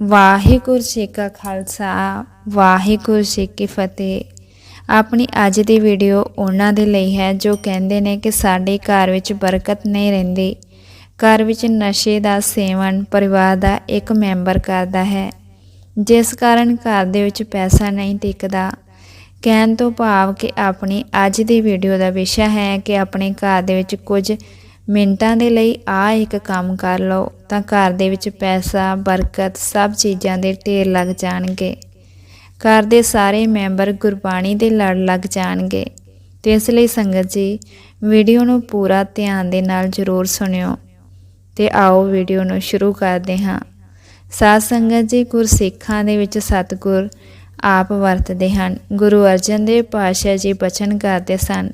ਵਾਹਿਗੁਰੂ ਜੀ ਕਾ ਖਾਲਸਾ, ਵਾਹਿਗੁਰੂ ਜੀ ਕੀ ਫਤਿਹ। ਆਪਣੀ ਅੱਜ ਦੀ ਵੀਡੀਓ ਉਹਨਾਂ ਦੇ ਲਈ ਹੈ, ਜੋ ਕਹਿੰਦੇ ਨੇ ਕਿ ਸਾਡੇ ਘਰ ਵਿੱਚ ਬਰਕਤ ਨਹੀਂ ਰਹਿੰਦੀ। ਘਰ ਵਿੱਚ ਨਸ਼ੇ ਦਾ ਸੇਵਨ ਪਰਿਵਾਰ ਦਾ ਇੱਕ ਮੈਂਬਰ ਕਰਦਾ ਹੈ, ਜਿਸ ਕਾਰਨ ਘਰ ਦੇ ਵਿੱਚ ਪੈਸਾ ਨਹੀਂ ਟਿਕਦਾ। ਕਹਿਣ ਤੋਂ ਭਾਵ ਕਿ ਆਪਣੀ ਅੱਜ ਦੀ ਵੀਡੀਓ ਦਾ ਵਿਸ਼ਾ ਹੈ ਕਿ ਆਪਣੇ ਘਰ ਦੇ ਵਿੱਚ ਕੁਝ ਮਿੰਟਾਂ ਦੇ ਲਈ ਆ ਇੱਕ ਕੰਮ ਕਰ ਲਓ, ਤਾਂ ਘਰ ਦੇ ਵਿੱਚ ਪੈਸਾ, ਬਰਕਤ ਸਭ ਚੀਜ਼ਾਂ ਦੇ ਢੇਰ ਲੱਗ ਜਾਣਗੇ। ਘਰ ਦੇ ਸਾਰੇ ਮੈਂਬਰ ਗੁਰਬਾਣੀ ਦੇ ਲੜ ਲੱਗ ਜਾਣਗੇ। ਤੇ ਇਸ ਲਈ ਸੰਗਤ ਜੀ, ਵੀਡੀਓ ਨੂੰ ਪੂਰਾ ਧਿਆਨ ਦੇ ਨਾਲ ਜ਼ਰੂਰ ਸੁਣਿਓ। ਤੇ ਆਓ ਵੀਡੀਓ ਨੂੰ ਸ਼ੁਰੂ ਕਰਦੇ ਹਾਂ। ਸਾਧ ਸੰਗਤ ਜੀ, ਗੁਰਸਿੱਖਾਂ ਦੇ ਵਿੱਚ ਸਤਿਗੁਰ ਆਪ ਵਰਤਦੇ ਹਨ। ਗੁਰੂ ਅਰਜਨ ਦੇਵ ਪਾਤਸ਼ਾਹ ਜੀ ਬਚਨ ਕਰਦੇ ਸਨ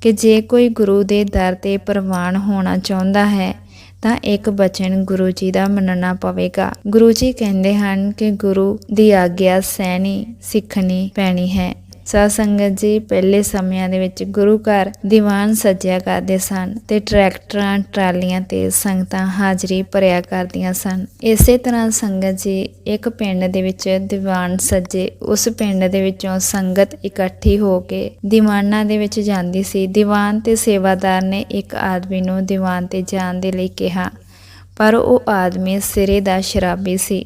ਕਿ ਜੇ ਕੋਈ ਗੁਰੂ ਦੇ ਦਰ ਤੇ ਪ੍ਰਵਾਨ ਹੋਣਾ ਚਾਹੁੰਦਾ ਹੈ, ਤਾਂ ਇੱਕ ਬਚਨ ਗੁਰੂ ਜੀ ਦਾ ਮੰਨਣਾ ਪਵੇਗਾ। ਗੁਰੂ ਜੀ ਕਹਿੰਦੇ ਹਨ ਕਿ ਗੁਰੂ ਦੀ ਆਗਿਆ ਸਹਿਣੀ, ਸਿੱਖਣੀ ਪੈਣੀ ਹੈ। ਸਾਧ ਸੰਗਤ ਜੀ ਪਹਿਲੇ ਸਮਿਆਂ ਦੇ ਵਿੱਚ ਗੁਰੂ ਘਰ ਦੀਵਾਨ ਸੱਜਿਆ ਕਰਦੇ ਸਨ ਤੇ ਟਰੈਕਟਰਾਂ, ਟਰਾਲੀਆਂ ਤੇ ਸੰਗਤਾਂ ਹਾਜ਼ਰੀ ਭਰਿਆ ਕਰਦੀਆਂ ਸਨ। ਇਸੇ ਤਰ੍ਹਾਂ ਸੰਗਤ ਜੀ ਇੱਕ ਪਿੰਡ ਦੇ ਵਿੱਚ ਦੀਵਾਨ ਸੱਜੇ, ਉਸ ਪਿੰਡ ਦੇ ਵਿੱਚੋਂ ਸੰਗਤ ਇਕੱਠੀ ਹੋ ਕੇ ਦੀਵਾਨਾਂ ਦੇ ਵਿੱਚ ਜਾਂਦੀ ਸੀ। ਦੀਵਾਨ ਤੇ ਸੇਵਾਦਾਰ ਨੇ ਇੱਕ ਆਦਮੀ ਨੂੰ ਦੀਵਾਨ ਤੇ ਜਾਣ ਦੇ ਲਈ ਕਿਹਾ, ਪਰ ਉਹ ਆਦਮੀ ਸਿਰੇ ਦਾ ਸ਼ਰਾਬੀ ਸੀ।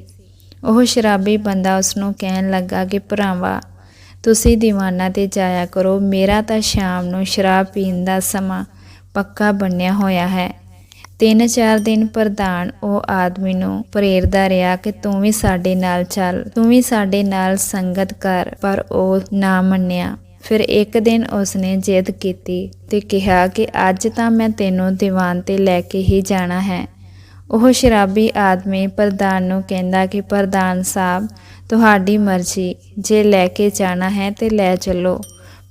ਉਹ ਸ਼ਰਾਬੀ ਬੰਦਾ ਉਸ ਨੂੰ ਕਹਿਣ ਲੱਗਾ ਕਿ, ਭਰਾਵਾ ਤੁਸੀਂ ਦੀਵਾਨਾਂ ਤੇ ਜਾਇਆ ਕਰੋ। ਮੇਰਾ ਤਾਂ ਸ਼ਾਮ ਨੂੰ ਸ਼ਰਾਬ ਪੀਣ ਦਾ ਸਮਾਂ ਪੱਕਾ ਬਣਿਆ ਹੋਇਆ ਹੈ। ਤਿੰਨ ਚਾਰ ਦਿਨ ਪ੍ਰਧਾਨ ਉਹ ਆਦਮੀ ਨੂੰ ਪ੍ਰੇਰਦਾ ਰਿਹਾ ਕਿ ਤੂੰ ਵੀ ਸਾਡੇ ਨਾਲ ਚੱਲ, ਤੂੰ ਵੀ ਸਾਡੇ ਨਾਲ ਸੰਗਤ ਕਰ, ਪਰ ਉਹ ਨਾ ਮੰਨਿਆ। ਫਿਰ ਇੱਕ ਦਿਨ ਉਸਨੇ ਜਿੱਦ ਕੀਤੀ ਤੇ ਕਿਹਾ ਕਿ ਅੱਜ ਤਾਂ ਮੈਂ ਤੈਨੂੰ ਦੀਵਾਨ ਤੇ ਲੈ ਕੇ ਹੀ ਜਾਣਾ ਹੈ। ਉਹ ਸ਼ਰਾਬੀ ਆਦਮੀ ਪ੍ਰਧਾਨ ਨੂੰ ਕਹਿੰਦਾ ਕਿ ਪ੍ਰਧਾਨ ਸਾਹਿਬ ਤੁਹਾਡੀ ਮਰਜ਼ੀ, ਜੇ ਲੈ ਕੇ ਜਾਣਾ ਹੈ ਤੇ ਲੈ ਚੱਲੋ।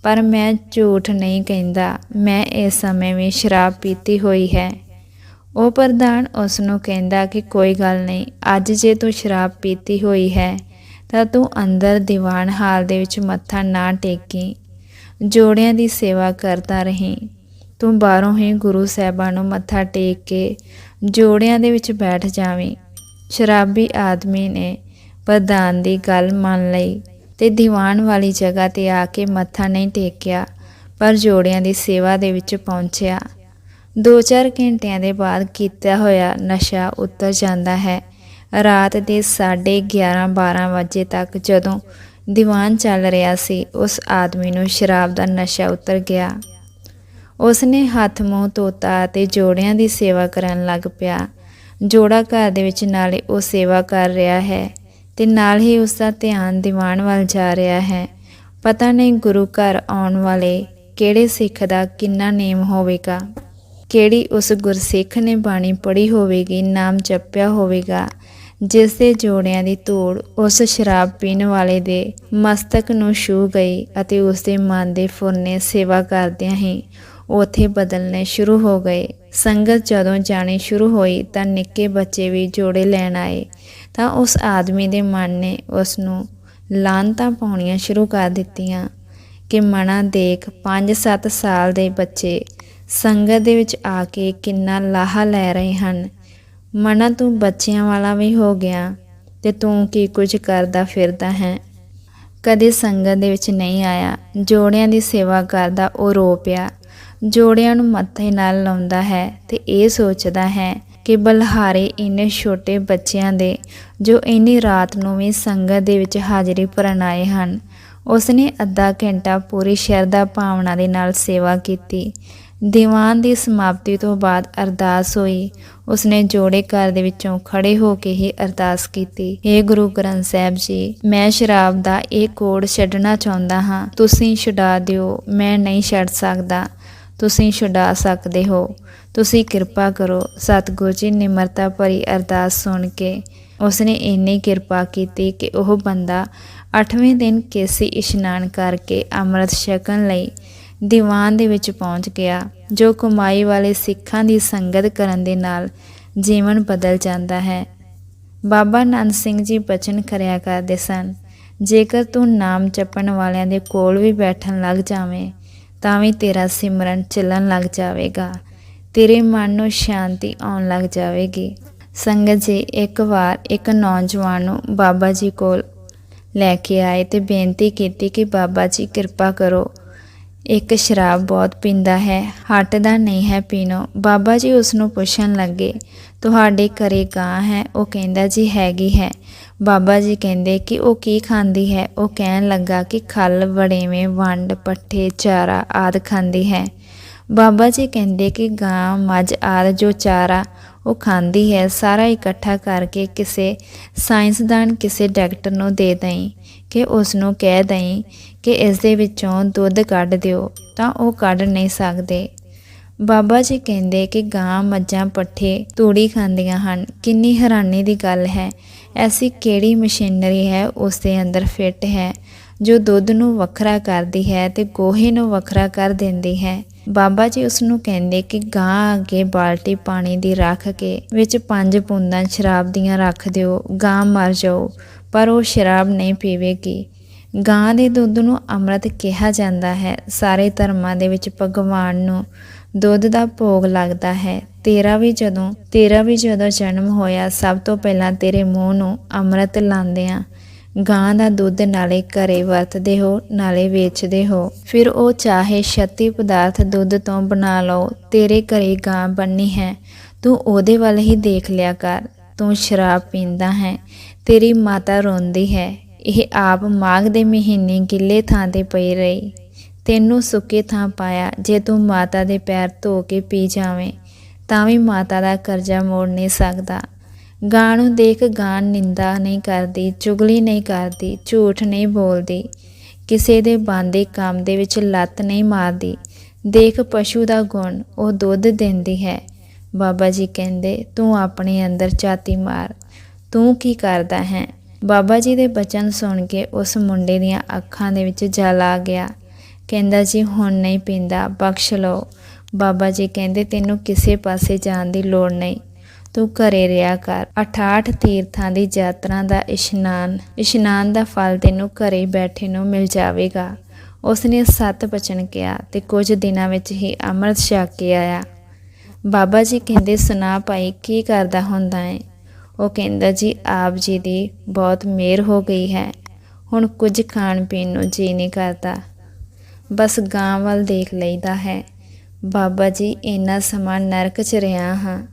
ਪਰ ਮੈਂ ਝੂਠ ਨਹੀਂ ਕਹਿੰਦਾ, ਮੈਂ ਇਸ ਸਮੇਂ ਵੀ ਸ਼ਰਾਬ ਪੀਤੀ ਹੋਈ ਹੈ। ਉਹ ਪ੍ਰਧਾਨ ਉਸ ਨੂੰ ਕਹਿੰਦਾ ਕਿ ਕੋਈ ਗੱਲ ਨਹੀਂ, ਅੱਜ ਜੇ ਤੂੰ ਸ਼ਰਾਬ ਪੀਤੀ ਹੋਈ ਹੈ, ਤਾਂ ਤੂੰ ਅੰਦਰ ਦੀਵਾਨ ਹਾਲ ਦੇ ਵਿੱਚ ਮੱਥਾ ਨਾ ਟੇਕੀ। ਜੋੜਿਆਂ ਦੀ ਸੇਵਾ ਕਰਦਾ ਰਹੀਂ। ਤੂੰ ਬਾਹਰੋਂ ਹੀ ਗੁਰੂ ਸਾਹਿਬਾਂ ਨੂੰ ਮੱਥਾ ਟੇਕ ਕੇ ਜੋੜਿਆਂ ਦੇ ਵਿੱਚ ਬੈਠ ਜਾਵੀਂ। ਸ਼ਰਾਬੀ ਆਦਮੀ ਨੇ ਪ੍ਰਧਾਨ ਦੀ ਗੱਲ ਮੰਨ ਲਈ ਤੇ ਦੀਵਾਨ ਵਾਲੀ ਜਗ੍ਹਾ ਤੇ ਆ ਕੇ ਮੱਥਾ ਨਹੀਂ ਟੇਕਿਆ, ਪਰ ਜੋੜਿਆਂ ਦੀ ਸੇਵਾ ਦੇ ਵਿੱਚ ਪਹੁੰਚਿਆ। 2-4 ਘੰਟਿਆਂ ਦੇ ਬਾਅਦ ਕੀਤਾ ਹੋਇਆ ਨਸ਼ਾ ਉਤਰ ਜਾਂਦਾ ਹੈ। ਰਾਤ ਦੇ 11:30-12 ਵਜੇ ਤੱਕ ਜਦੋਂ ਦੀਵਾਨ ਚੱਲ ਰਿਹਾ ਸੀ, ਉਸ ਆਦਮੀ ਨੂੰ ਸ਼ਰਾਬ ਦਾ ਨਸ਼ਾ ਉਤਰ ਗਿਆ। ਉਸ ਨੇ ਹੱਥ ਮੂੰਹ ਧੋਤਾ ਤੇ ਜੋੜਿਆਂ ਦੀ ਸੇਵਾ ਕਰਨ ਲੱਗ ਪਿਆ। ਜੋੜਾ ਘਰ ਦੇ ਵਿੱਚ ਨਾਲੇ ਉਹ ਸੇਵਾ ਕਰ ਰਿਹਾ ਹੈ। ਤੇ ਨਾਲ ਹੀ ਉਸ ਦਾ ਧਿਆਨ ਦੀਵਾਨ ਵੱਲ ਜਾ ਰਿਹਾ ਹੈ। ਪਤਾ ਨਹੀਂ ਗੁਰੂ ਘਰ ਆਉਣ ਵਾਲੇ ਕਿਹੜੇ ਸਿੱਖ ਦਾ ਕਿੰਨਾ ਨੇਮ ਹੋਵੇਗਾ। ਕਿਹੜੀ ਉਸ ਗੁਰਸਿੱਖ ਨੇ ਬਾਣੀ ਪੜ੍ਹੀ ਹੋਵੇਗੀ, ਨਾਮ ਜਪਿਆ ਹੋਵੇਗਾ, ਜਿਸ ਦੇ ਜੋੜਿਆਂ ਦੀ ਧੂੜ ਉਸ ਸ਼ਰਾਬ ਪੀਣ ਵਾਲੇ ਦੇ ਮਸਤਕ ਨੂੰ ਛੂ ਗਈ ਅਤੇ ਉਸ ਦੇ ਮਨ ਦੇ ਫੁਰਨੇ ਸੇਵਾ ਕਰਦਿਆਂ ਹੀ ਉੱਥੇ ਬਦਲਨੇ ਸ਼ੁਰੂ ਹੋ ਗਏ। ਸੰਗਤ ਜਦੋਂ ਜਾਣੀ ਸ਼ੁਰੂ ਹੋਈ ਤਾਂ ਨਿੱਕੇ ਬੱਚੇ ਵੀ ਜੋੜੇ ਲੈਣ ਆਏ। ਤਾਂ ਉਸ ਆਦਮੀ ਦੇ ਮਨ ਨੇ ਉਸ ਨੂੰ ਲਾਂਤਾਂ ਪਾਉਣੀਆਂ ਸ਼ੁਰੂ ਕਰ ਦਿੱਤੀਆਂ ਕਿ ਮਣਾ ਦੇਖ 5-7 ਸਾਲ ਦੇ ਬੱਚੇ ਸੰਗਤ ਦੇ ਵਿੱਚ ਆ ਕੇ ਕਿੰਨਾ ਲਾਹਾ ਲੈ ਰਹੇ ਹਨ। ਮਨਾ ਤੂੰ ਬੱਚਿਆਂ ਵਾਲਾ ਵੀ ਹੋ ਗਿਆ ਤੇ ਤੂੰ ਕੀ ਕੁਝ ਕਰਦਾ ਫਿਰਦਾ ਹੈ? ਕਦੇ ਸੰਗਤ ਦੇ ਵਿੱਚ ਨਹੀਂ ਆਇਆ। ਜੋੜਿਆਂ ਦੀ ਸੇਵਾ ਕਰਦਾ ਉਹ ਰੋ ਪਿਆ। ਜੋੜਿਆਂ ਨੂੰ ਮੱਥੇ ਨਾਲ ਲਾਉਂਦਾ ਹੈ ਤੇ ਇਹ ਸੋਚਦਾ ਹੈ ਕਿ ਬਲਹਾਰੇ ਇੰਨੇ ਛੋਟੇ ਬੱਚਿਆਂ ਦੇ ਜੋ ਇੰਨੀ ਰਾਤ ਨੂੰ ਵੀ ਸੰਗਤ ਦੇ ਵਿੱਚ ਹਾਜ਼ਰੀ ਭਰਨ ਆਏ ਹਨ। ਉਸਨੇ ਅੱਧਾ ਘੰਟਾ ਪੂਰੀ ਸ਼ਰਧਾ ਭਾਵਨਾ ਦੇ ਨਾਲ ਸੇਵਾ ਕੀਤੀ। ਦੀਵਾਨ ਦੀ ਸਮਾਪਤੀ ਤੋਂ ਬਾਅਦ ਅਰਦਾਸ ਹੋਈ। ਉਸਨੇ ਜੋੜੇ ਘਰ ਦੇ ਵਿੱਚੋਂ ਖੜੇ ਹੋ ਕੇ ਹੀ ਅਰਦਾਸ ਕੀਤੀ। हे ਗੁਰੂ ਗ੍ਰੰਥ ਸਾਹਿਬ ਜੀ, ਮੈਂ ਸ਼ਰਾਬ ਦਾ ਇਹ ਕੋੜ ਛੱਡਣਾ ਚਾਹੁੰਦਾ ਹਾਂ। ਤੁਸੀਂ ਛਡਾ ਦਿਓ, ਮੈਂ ਨਹੀਂ ਛੱਡ ਸਕਦਾ। ਤੁਸੀਂ ਛੁਡਾ ਸਕਦੇ ਹੋ। ਤੁਸੀਂ ਕਿਰਪਾ ਕਰੋ, ਸਤਿਗੁਰੂ ਜੀ ਨਿਮਰਤਾ ਭਰੀ ਅਰਦਾਸ ਸੁਣ ਕੇ ਉਸਨੇ ਇੰਨੀ ਕਿਰਪਾ ਕੀਤੀ ਕਿ ਉਹ ਬੰਦਾ 8ਵੇਂ ਦਿਨ ਕੇਸੀ ਇਸ਼ਨਾਨ ਕਰਕੇ ਅੰਮ੍ਰਿਤ ਛਕਣ ਲਈ ਦੀਵਾਨ ਦੇ ਵਿੱਚ ਪਹੁੰਚ ਗਿਆ, ਜੋ ਕਮਾਈ ਵਾਲੇ ਸਿੱਖਾਂ ਦੀ ਸੰਗਤ ਕਰਨ ਦੇ ਨਾਲ ਜੀਵਨ ਬਦਲ ਜਾਂਦਾ ਹੈ। ਬਾਬਾ ਨੰਦ ਸਿੰਘ ਜੀ ਬਚਨ ਕਰਿਆ ਕਰਦੇ ਸਨ, ਜੇਕਰ ਤੂੰ ਨਾਮ ਜਪਣ ਵਾਲਿਆਂ ਦੇ ਕੋਲ ਵੀ ਬੈਠਣ ਲੱਗ ਜਾਵੇਂ ਤਾਂ ਵੀ ਤੇਰਾ ਸਿਮਰਨ ਚੱਲਣ ਲੱਗ ਜਾਵੇਗਾ। ਤੇਰੇ ਮਨ ਨੂੰ ਸ਼ਾਂਤੀ ਆਉਣ ਲੱਗ ਜਾਵੇਗੀ। ਸੰਗਤ ਜੀ, ਇੱਕ ਵਾਰ ਇੱਕ ਨੌਜਵਾਨ ਨੂੰ ਬਾਬਾ ਜੀ ਕੋਲ ਲੈ ਕੇ ਆਏ ਤੇ ਬੇਨਤੀ ਕੀਤੀ ਕਿ ਬਾਬਾ ਜੀ ਕਿਰਪਾ ਕਰੋ। ਇੱਕ ਸ਼ਰਾਬ ਬਹੁਤ ਪੀਂਦਾ ਹੈ ਹਟਦਾ ਨਹੀਂ ਹੈ ਪੀਣੋ। ਬਾਬਾ ਜੀ ਉਸ ਨੂੰ ਪੁੱਛਣ ਲੱਗੇ, ਤੁਹਾਡੇ ਘਰੇ ਗਾਂ ਹੈ? ਉਹ ਕਹਿੰਦਾ, ਜੀ ਹੈਗੀ ਹੈ। ਬਾਬਾ ਜੀ ਕਹਿੰਦੇ ਕਿ ਉਹ ਕੀ ਖਾਂਦੀ ਹੈ? ਉਹ ਕਹਿਣ ਲੱਗਾ ਕਿ ਖਲ, ਵੜੇਵੇਂ, ਵੰਡ, ਪੱਠੇ, ਚਾਰਾ ਆਦਿ ਖਾਂਦੀ ਹੈ। ਬਾਬਾ ਜੀ ਕਹਿੰਦੇ ਕਿ ਗਾਂ, ਮੱਝ ਆਦਿ ਜੋ ਚਾਰਾ ਉਹ ਖਾਂਦੀ ਹੈ, ਸਾਰਾ ਇਕੱਠਾ ਕਰਕੇ ਕਿਸੇ ਸਾਇੰਸਦਾਨ ਕਿਸੇ ਡਾਕਟਰ ਨੂੰ ਦੇ ਦਈ ਕਿ ਉਸ ਨੂੰ ਕਹਿ ਦਈ ਕਿ ਇਸ ਦੇ ਵਿੱਚੋਂ ਦੁੱਧ ਕੱਢ ਦਿਓ, ਤਾਂ ਉਹ ਕੱਢ ਨਹੀਂ ਸਕਦੇ। ਬਾਬਾ ਜੀ ਕਹਿੰਦੇ ਕਿ ਗਾਂ ਮੱਝਾਂ ਪੱਠੇ ਤੂੜੀ ਖਾਂਦੀਆਂ ਹਨ। ਕਿੰਨੀ ਹੈਰਾਨੀ ਦੀ ਗੱਲ ਹੈ। ਐਸੀ ਕਿਹੜੀ ਮਸ਼ੀਨਰੀ ਹੈ ਉਸ ਦੇ ਅੰਦਰ ਫਿੱਟ ਹੈ, ਜੋ ਦੁੱਧ ਨੂੰ ਵੱਖਰਾ ਕਰਦੀ ਹੈ ਤੇ ਗੋਹੇ ਨੂੰ ਵੱਖਰਾ ਕਰ ਦਿੰਦੀ ਹੈ। ਬਾਬਾ ਜੀ ਉਸ ਨੂੰ ਕਹਿੰਦੇ ਕਿ ਗਾਂ ਅੱਗੇ ਬਾਲਟੀ ਪਾਣੀ ਦੀ ਰੱਖ ਕੇ ਵਿੱਚ ਪੰਜ ਬੂੰਦਾਂ ਸ਼ਰਾਬ ਦੀਆਂ ਰੱਖ ਦਿਓ, ਗਾਂ ਮਰ ਜਾਓ, ਪਰ ਉਹ ਸ਼ਰਾਬ ਨਹੀਂ ਪੀਵੇਗੀ। ਗਾਂ ਦੇ ਦੁੱਧ ਨੂੰ ਅੰਮ੍ਰਿਤ ਕਿਹਾ ਜਾਂਦਾ ਹੈ। ਸਾਰੇ ਧਰਮਾਂ ਦੇ ਵਿੱਚ ਭਗਵਾਨ ਨੂੰ ਦੁੱਧ ਦਾ ਭੋਗ ਲੱਗਦਾ ਹੈ। ਤੇਰਾ ਵੀ ਜਦੋਂ, ਤੇਰਾ ਵੀ ਜਦੋਂ ਜਨਮ ਹੋਇਆ, ਸਭ ਤੋਂ ਪਹਿਲਾਂ ਤੇਰੇ ਮੂੰਹ ਨੂੰ ਅੰਮ੍ਰਿਤ ਲਾਉਂਦੇ ਆ ਗਾਂ ਦਾ ਦੁੱਧ ਨਾਲੇ ਘਰੇ ਵਰਤਦੇ ਹੋ, ਨਾਲੇ ਵੇਚਦੇ ਹੋ। ਫਿਰ ਉਹ ਚਾਹੇ ਛੱਤੀ ਪਦਾਰਥ ਦੁੱਧ ਤੋਂ ਬਣਾ ਲਓ, ਤੇਰੇ ਘਰੇ ਗਾਂ ਬੰਨੀ ਹੈ। ਤੂੰ ਉਹਦੇ ਵੱਲ ਹੀ ਦੇਖ ਲਿਆ ਕਰ, ਤੂੰ ਸ਼ਰਾਬ ਪੀਂਦਾ ਹੈ, ਤੇਰੀ ਮਾਤਾ ਰੋਂਦੀ ਹੈ। ਇਹ ਆਪ ਮਾਘ ਦੇ ਮਹੀਨੇ ਗਿੱਲੇ ਥਾਂ ਤੇ ਪਈ ਰਹੀ। ਤੈਨੂੰ ਸੁੱਕੇ ਥਾਂ ਪਾਇਆ ਜੇ ਤੂੰ ਮਾਤਾ ਦੇ ਪੈਰ ਧੋ ਕੇ ਪੀ ਜਾਵੇਂ, ਤਾਂ ਵੀ ਮਾਤਾ ਦਾ ਕਰਜ਼ਾ ਮੋੜ ਨਹੀਂ ਸਕਦਾ। ਗਾਂ ਨੂੰ ਦੇਖ ਗਾਂ ਨਿੰਦਾ ਨਹੀਂ ਕਰਦੀ, ਚੁਗਲੀ ਨਹੀਂ ਕਰਦੀ, ਝੂਠ ਨਹੀਂ ਬੋਲਦੀ। ਕਿਸੇ ਦੇ ਬਾਂਦੇ ਕੰਮ ਦੇ ਵਿੱਚ ਲੱਤ ਨਹੀਂ ਮਾਰਦੀ। ਦੇਖ ਪਸ਼ੂ ਦਾ ਗੁਣ, ਉਹ ਦੁੱਧ ਦਿੰਦੀ ਹੈ। ਬਾਬਾ ਜੀ ਕਹਿੰਦੇ, ਤੂੰ ਆਪਣੇ ਅੰਦਰ ਝਾਤੀ ਮਾਰ, ਤੂੰ ਕੀ ਕਰਦਾ ਹੈ? ਬਾਬਾ ਜੀ ਦੇ ਬਚਨ ਸੁਣ ਕੇ ਉਸ ਮੁੰਡੇ ਦੀਆਂ ਅੱਖਾਂ ਦੇ ਵਿੱਚ ਜਲ ਆ ਗਿਆ। ਕਹਿੰਦਾ ਜੀ, ਹੁਣ ਨਹੀਂ ਪੀਂਦਾ, ਬਖਸ਼ ਲਓ। ਬਾਬਾ ਜੀ ਕਹਿੰਦੇ, ਤੈਨੂੰ ਕਿਸੇ ਪਾਸੇ ਜਾਣ ਦੀ ਲੋੜ ਨਹੀਂ। ਤੂੰ ਘਰੇ ਰਿਹਾ ਕਰ। 68 ਤੀਰਥਾਂ ਦੀ ਯਾਤਰਾ ਦਾ ਇਸ਼ਨਾਨ ਇਸ਼ਨਾਨ ਦਾ ਫਲ ਤੈਨੂੰ ਘਰੇ ਬੈਠੇ ਨੂੰ ਮਿਲ ਜਾਵੇਗਾ। ਉਸ ਨੇ ਸੱਤ ਬਚਨ ਕਿਹਾ ਤੇ ਕੁਝ ਦਿਨਾਂ ਵਿੱਚ ਹੀ ਅੰਮ੍ਰਿਤ ਛਕ ਕੇ ਆਇਆ। ਬਾਬਾ ਜੀ ਕਹਿੰਦੇ, ਸੁਣਾ ਭਾਈ, ਕੀ ਕਰਦਾ ਹੁੰਦਾ ਹੈ ਉਹ ਕਹਿੰਦਾ, ਜੀ, ਆਪ ਜੀ ਦੀ ਬਹੁਤ ਮਿਹਰ ਹੋ ਗਈ ਹੈ। ਹੁਣ ਕੁਝ ਖਾਣ ਪੀਣ ਨੂੰ ਜੀ ਨਹੀਂ ਕਰਦਾ। ਬਸ ਗਾਂ ਵੱਲ ਦੇਖ ਲਈਦਾ ਹੈ। ਬਾਬਾ ਜੀ, ਇੰਨਾ ਸਮਾਂ ਨਰਕ 'ਚ ਰਿਹਾ ਹਾਂ।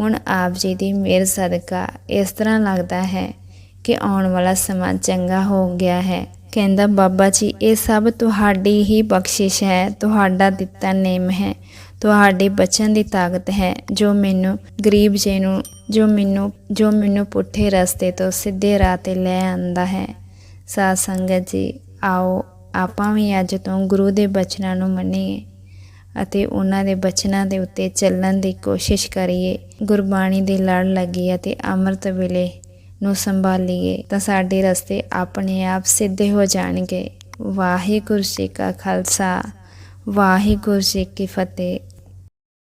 ਹੁਣ ਆਪ ਜੀ ਦੀ ਮਿਹਰ ਸਦਕਾ ਇਸ ਤਰ੍ਹਾਂ ਲੱਗਦਾ ਹੈ ਕਿ ਆਉਣ ਵਾਲਾ ਸਮਾਂ ਚੰਗਾ ਹੋ ਗਿਆ ਹੈ। ਕਹਿੰਦਾ, ਬਾਬਾ ਜੀ, ਇਹ ਸਭ ਤੁਹਾਡੀ ਹੀ ਬਖਸ਼ਿਸ਼ ਹੈ। ਤੁਹਾਡਾ ਦਿੱਤਾ ਨੇਮ ਹੈ। ਤੁਹਾਡੇ ਬਚਨ ਦੀ ਤਾਕਤ ਹੈ। ਜੋ ਮੈਨੂੰ ਗਰੀਬ ਜੇ ਨੂੰ, ਜੋ ਮੈਨੂੰ ਜੋ ਮੈਨੂੰ ਪੁੱਠੇ ਰਸਤੇ ਤੋਂ ਸਿੱਧੇ ਰਾਹ ਤੇ ਲੈ ਆਂਦਾ ਹੈ। ਸਾਧ ਸੰਗਤ ਜੀ, ਆਓ ਆਪਾਂ ਵੀ ਅੱਜ ਤੋਂ ਗੁਰੂ ਦੇ ਬਚਨਾਂ ਨੂੰ ਮੰਨੀਏ ਅਤੇ ਉਹਨਾਂ ਦੇ ਬਚਨਾਂ ਦੇ ਉੱਤੇ ਚੱਲਣ ਦੀ ਕੋਸ਼ਿਸ਼ ਕਰੀਏ, ਗੁਰਬਾਣੀ ਦੇ ਲੜ ਲੱਗੀ ਅਤੇ ਅੰਮ੍ਰਿਤ ਵੇਲੇ ਨੂੰ ਸੰਭਾਲੀਏ ਤਾਂ ਸਾਡੇ ਰਸਤੇ ਆਪਣੇ ਆਪ ਸਿੱਧੇ ਹੋ ਜਾਣਗੇ। ਵਾਹਿਗੁਰੂ ਜੀ ਕਾ ਖਾਲਸਾ, ਵਾਹਿਗੁਰੂ ਜੀ ਕੀ ਫਤਿਹ।